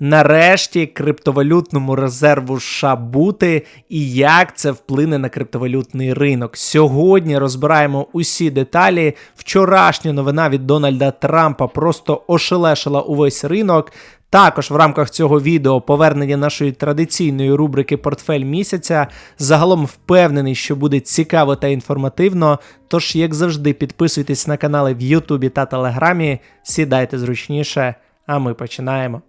Нарешті криптовалютному резерву США бути і як це вплине на криптовалютний ринок. Сьогодні розбираємо усі деталі. Вчорашня новина від Дональда Трампа просто ошелешила увесь ринок. Також в рамках цього відео повернення нашої традиційної рубрики Портфель місяця. Загалом впевнений, що буде цікаво та інформативно. Тож, як завжди, підписуйтесь на канали в Ютубі та Телеграмі, сідайте зручніше, а ми починаємо.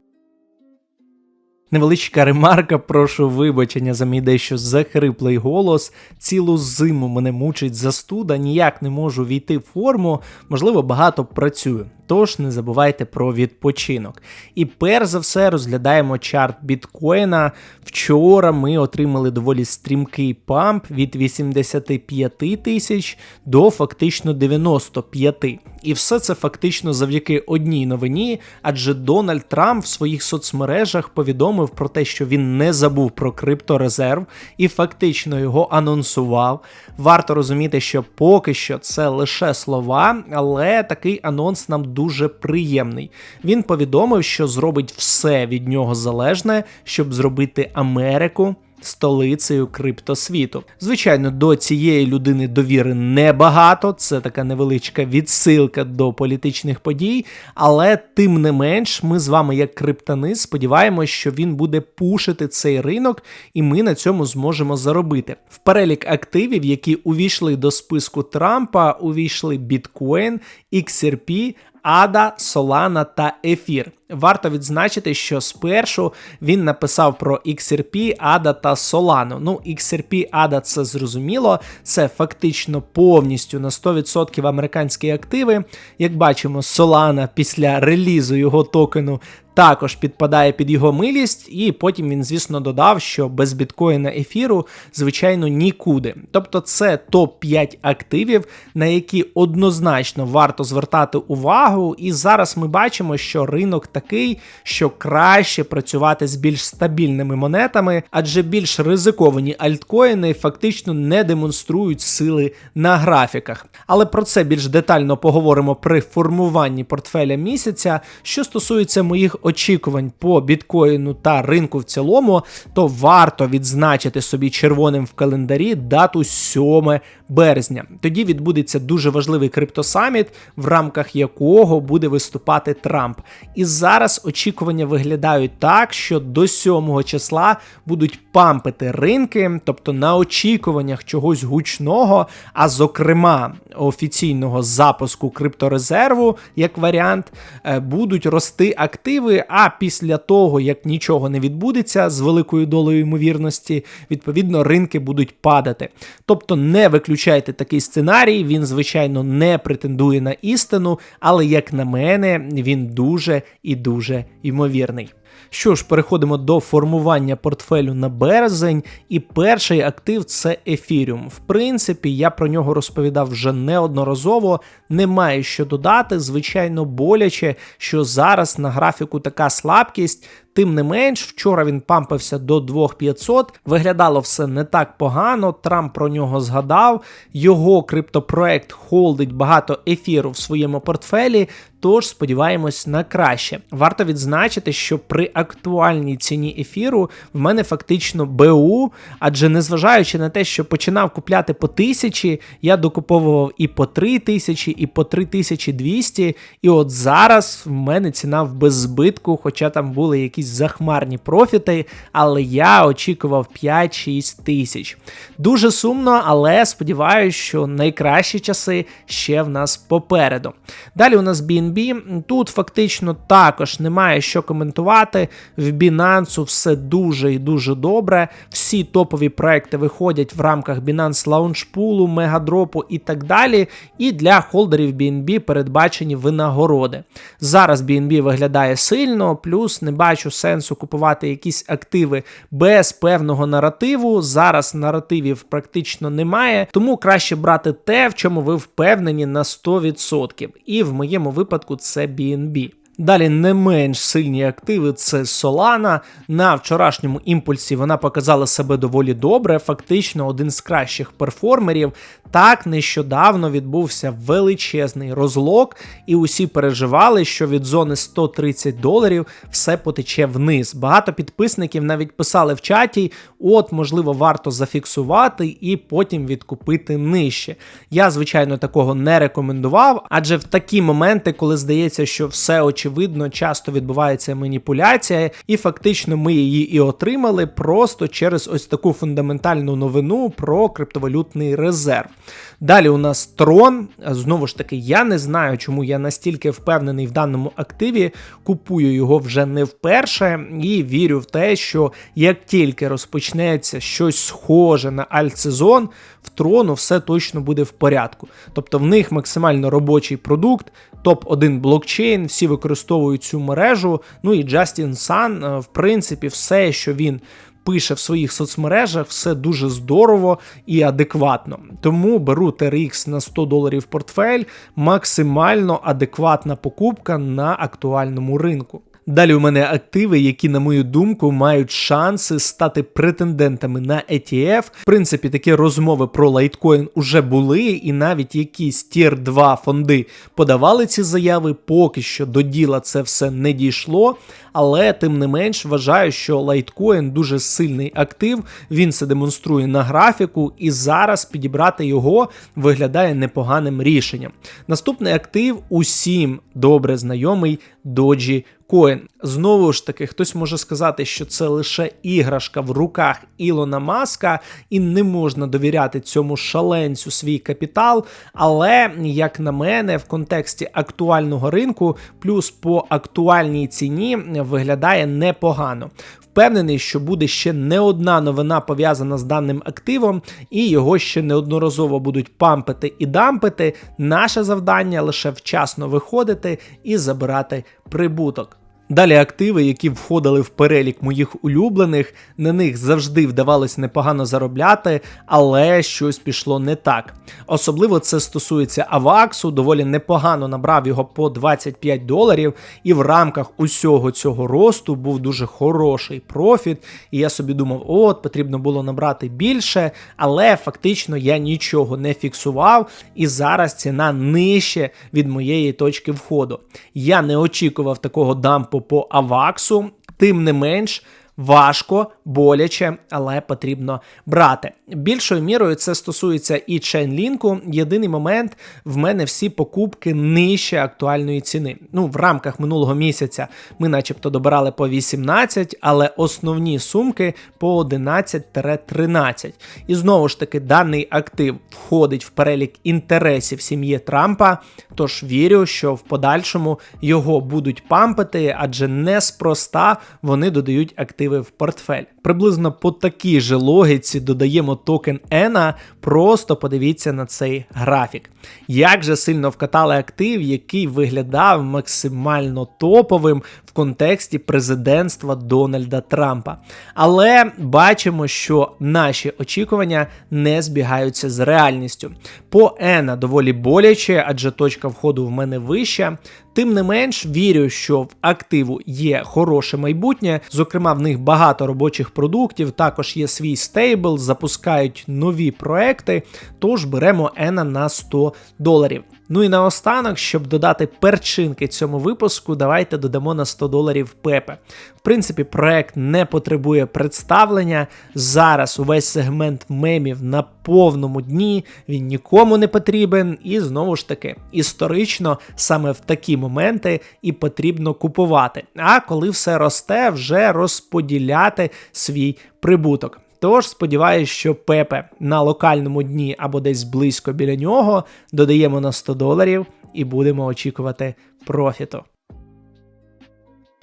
Невеличка ремарка, прошу вибачення за мій дещо захриплий голос. Цілу зиму мене мучить застуда, ніяк не можу війти в форму, можливо, багато працюю. Тож не забувайте про відпочинок. І перш за все розглядаємо чарт біткоїна. Вчора ми отримали доволі стрімкий памп від 85 тисяч до фактично 95. І все це фактично завдяки одній новині, адже Дональд Трамп в своїх соцмережах повідомив про те, що він не забув про крипторезерв і фактично його анонсував. Варто розуміти, що поки що це лише слова, але такий анонс нам дуже приємний. Він повідомив, що зробить все від нього залежне, щоб зробити Америку. Столицею криптосвіту. Звичайно, до цієї людини довіри небагато, це така невеличка відсилка до політичних подій, але тим не менш, ми з вами, як криптани, сподіваємося, що він буде пушити цей ринок, і ми на цьому зможемо заробити. В перелік активів, які увійшли до списку Трампа, увійшли біткоін, XRP, Ада, Solana та Ефір. Варто відзначити, що спершу він написав про XRP, ADA та Солану. Ну, XRP, ADA це зрозуміло, це фактично повністю на 100% американські активи. Як бачимо, Solana після релізу його токену також підпадає під його милість, і потім він, звісно, додав, що без біткоїна ефіру, звичайно, нікуди. Тобто це топ-5 активів, на які однозначно варто звертати увагу. І зараз ми бачимо, що ринок такий, що краще працювати з більш стабільними монетами, адже більш ризиковані альткоїни фактично не демонструють сили на графіках. Але про це більш детально поговоримо при формуванні портфеля місяця. Що стосується моїх очікувань по біткоїну та ринку в цілому, то варто відзначити собі червоним в календарі дату 7 березня. Тоді відбудеться дуже важливий криптосаміт, в рамках якого буде виступати Трамп. І зараз очікування виглядають так, що до 7 числа будуть пампити ринки, тобто на очікуваннях чогось гучного, а зокрема офіційного запуску крипторезерву, як варіант, е, будуть рости активи. А після того, як нічого не відбудеться з великою долею ймовірності, відповідно ринки будуть падати. Тобто не виключайте такий сценарій, він, звичайно, не претендує на істину, але, як на мене, він дуже і дуже ймовірний. Що ж, переходимо до формування портфелю на березень, і перший актив це ефіріум. В принципі, я про нього розповідав вже неодноразово. Немає що додати. Звичайно, боляче, що зараз на графіку така слабкість. Тим не менш, вчора він пампився до 2500, виглядало все не так погано. Трамп про нього згадав. Його криптопроект холдить багато ефіру в своєму портфелі, тож сподіваємось на краще. Варто відзначити, що при актуальній ціні ефіру в мене фактично БУ, адже незважаючи на те, що починав купляти по тисячі, я докуповував і по 3 тисячі, і по 3200, і от зараз в мене ціна в беззбитку, хоча там були якісь захмарні профіти, але я очікував 5-6 тисяч. Дуже сумно, але сподіваюся, що найкращі часи ще в нас попереду. Далі у нас BNB. Тут фактично також немає що коментувати. В Binance все дуже і дуже добре. Всі топові проекти виходять в рамках Binance Launchpool, Мегадропу і так далі. І для холдерів BNB передбачені винагороди. Зараз BNB виглядає сильно, плюс не бачу сенсу купувати якісь активи без певного наративу. Зараз наративів практично немає, тому краще брати те, в чому ви впевнені на 100%. І в моєму випадку це BNB. Далі не менш сильні активи це Solana. На вчорашньому імпульсі вона показала себе доволі добре, фактично один з кращих перформерів. Так нещодавно відбувся величезний розлог, і усі переживали, що від зони 130 доларів все потече вниз. Багато підписників навіть писали в чаті: от, можливо, варто зафіксувати і потім відкупити нижче. Я, звичайно, такого не рекомендував, адже в такі моменти, коли здається, що все очевидно, часто відбувається маніпуляція, і фактично ми її і отримали просто через ось таку фундаментальну новину про криптовалютний резерв. Далі у нас трон. Знову ж таки, я не знаю, чому я настільки впевнений в даному активі, купую його вже не вперше і вірю в те, що як тільки розпочнеться щось схоже на альтсезон, в трону все точно буде в порядку. Тобто в них максимально робочий продукт, топ-1 блокчейн, всі використовують цю мережу. Ну і Джастін Сан, е, в принципі, все, що він пише в своїх соцмережах, все дуже здорово і адекватно. Тому беру TRX на 100 доларів портфель, максимально адекватна покупка на актуальному ринку. Далі у мене активи, які, на мою думку, мають шанси стати претендентами на ETF. В принципі, такі розмови про лайткоін уже були, і навіть якісь тір 2 фонди подавали ці заяви. Поки що до діла це все не дійшло. Але тим не менш вважаю, що лайткоін дуже сильний актив. Він це демонструє на графіку, і зараз підібрати його виглядає непоганим рішенням. Наступний актив усім добре знайомий Doji Coin. Знову ж таки, хтось може сказати, що це лише іграшка в руках Ілона Маска, і не можна довіряти цьому шаленцю свій капітал. Але, як на мене, в контексті актуального ринку, плюс по актуальній ціні виглядає непогано. Впевнений, що буде ще не одна новина пов'язана з даним активом, і його ще неодноразово будуть пампити і дампити. Наше завдання лише вчасно виходити і забирати прибуток. Далі активи, які входили в перелік моїх улюблених, на них завжди вдавалось непогано заробляти, але щось пішло не так. Особливо це стосується Аваксу, доволі непогано набрав його по 25 доларів, і в рамках усього цього росту був дуже хороший профіт. І я собі думав, от потрібно було набрати більше, але фактично я нічого не фіксував, і зараз ціна нижче від моєї точки входу. Я не очікував такого дампу по Аваксу, тим не менш. Важко, боляче, але потрібно брати. Більшою мірою це стосується і Chainlink. Єдиний момент в мене всі покупки нижче актуальної ціни. Ну, в рамках минулого місяця ми, начебто, добирали по 18, але основні сумки по 11-13. І знову ж таки, даний актив входить в перелік інтересів сім'ї Трампа. Тож вірю, що в подальшому його будуть пампити, адже неспроста вони додають активи в портфель. Приблизно по такій же логіці додаємо токен ENA, просто подивіться на цей графік. Як же сильно вкатали актив, який виглядав максимально топовим контексті президентства Дональда Трампа. Але бачимо, що наші очікування не збігаються з реальністю. По ENA доволі боляче, адже точка входу в мене вища. Тим не менш, вірю, що в активу є хороше майбутнє. Зокрема, в них багато робочих продуктів, також є свій стейбл, запускають нові проекти. Тож беремо Ена на 100 доларів. Ну і наостанок, щоб додати перчинки цьому випуску, давайте додамо на 100 доларів Пепе. В принципі, проект не потребує представлення. Зараз увесь сегмент мемів на повному дні, він нікому не потрібен, і знову ж таки, історично саме в такі моменти і потрібно купувати. А коли все росте, вже розподіляти свій прибуток. Тож сподіваюся, що Пепе на локальному дні або десь близько біля нього додаємо на 100 доларів і будемо очікувати профіту.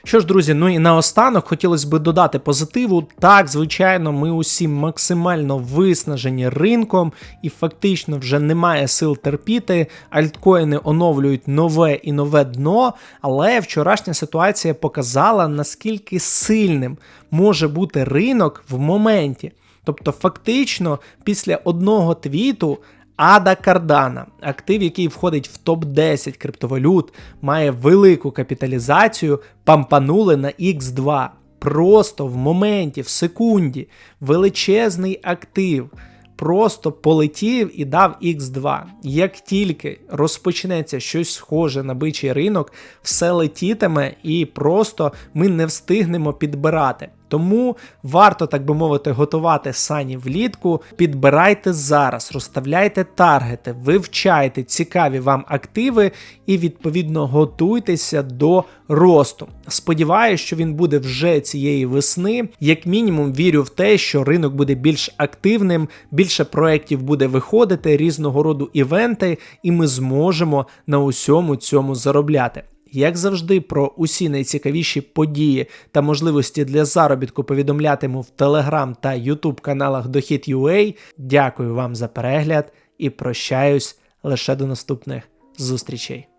Що ж, друзі, ну і наостанок хотілося б додати позитиву. Так, звичайно, ми усі максимально виснажені ринком, і фактично вже немає сил терпіти. Альткоїни оновлюють нове і нове дно. Але вчорашня ситуація показала, наскільки сильним може бути ринок в моменті. Тобто, фактично, після одного твіту Ада Кардана, актив, який входить в топ-10 криптовалют, має велику капіталізацію, пампанули на X2. Просто в моменті, в секунді, величезний актив. Просто полетів і дав X2. Як тільки розпочнеться щось схоже на бичий ринок, все летітиме і просто ми не встигнемо підбирати. Тому варто, так би мовити, готувати сані влітку. Підбирайте зараз, розставляйте таргети, вивчайте цікаві вам активи і відповідно готуйтеся до росту. Сподіваюсь, що він буде вже цієї весни. Як мінімум, вірю в те, що ринок буде більш активним, більше проєктів буде виходити, різного роду івенти, і ми зможемо на усьому цьому заробляти. Як завжди, про усі найцікавіші події та можливості для заробітку повідомлятиму в Telegram та YouTube каналах Дохід.ua. Дякую вам за перегляд і прощаюсь лише до наступних зустрічей.